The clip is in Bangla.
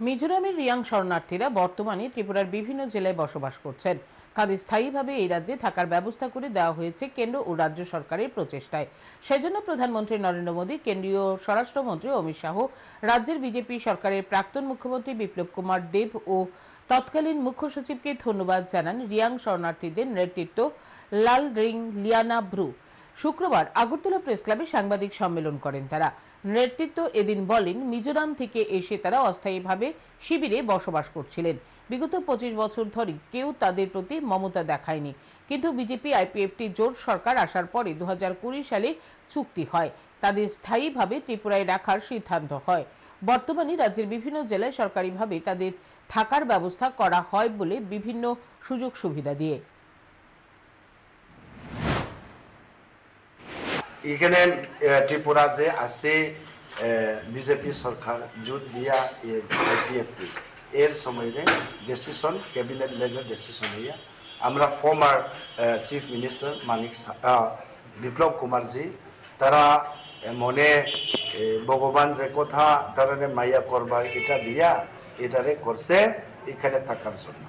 মিজোরামের রিয়াং শরণার্থীরা বর্তমানে ত্রিপুরার বিভিন্ন জেলায় বসবাস করছেন। তাদের স্থায়ীভাবে এই রাজ্যে থাকার ব্যবস্থা করে দেওয়া হয়েছে কেন্দ্র ও রাজ্য সরকারের প্রচেষ্টায়। সেজন্য প্রধানমন্ত্রী নরেন্দ্র মোদী, কেন্দ্রীয় স্বরাষ্ট্রমন্ত্রী অমিত শাহ, রাজ্যের বিজেপি সরকারের প্রাক্তন মুখ্যমন্ত্রী বিপ্লব কুমার দেব ও তৎকালীন মুখ্য সচিবকে ধন্যবাদ জানান রিয়াং শরণার্থীদের নেতৃত্ব লাল রিং লিয়ানা ব্রু শুক্রবার আগরতলা প্রেস ক্লাবে সাংবাদিক সম্মেলন করেন তারা। নেতৃত্ব এদিন বলেন, মিজোরাম থেকে এসে তারা অস্থায়ীভাবে শিবিরে বসবাস করছিলেন। বিগত পঁচিশ বছর ধরে কেউ তাদের প্রতি মমতা দেখায়নি। কিন্তু বিজেপি, আইপিএফটি, জোট সরকার আসার পরে দু হাজার কুড়ি সালে চুক্তি হয়। তাদের স্থায়ীভাবে ত্রিপুরায় রাখার সিদ্ধান্ত হয়। বর্তমানে রাজ্যের বিভিন্ন জেলায় সরকারিভাবে তাদের থাকার ব্যবস্থা করা হয় বলে বিভিন্ন সুযোগ সুবিধা দিয়ে। এখানে ত্রিপুরা যে আছে বিজেপি সরকার, জোট দিয়া আইপিএফটি এর সময় ডেসিশন ক্যাবিনেট লেভেল ডিসিশন হইয়া আমরা former chief minister Manik Biplab Kumarji, তারা মনে ভগবান যে কথা তারা মাইয়া করবার, এটা দিয়া, এটারে করছে, এখানে থাকার জন্য।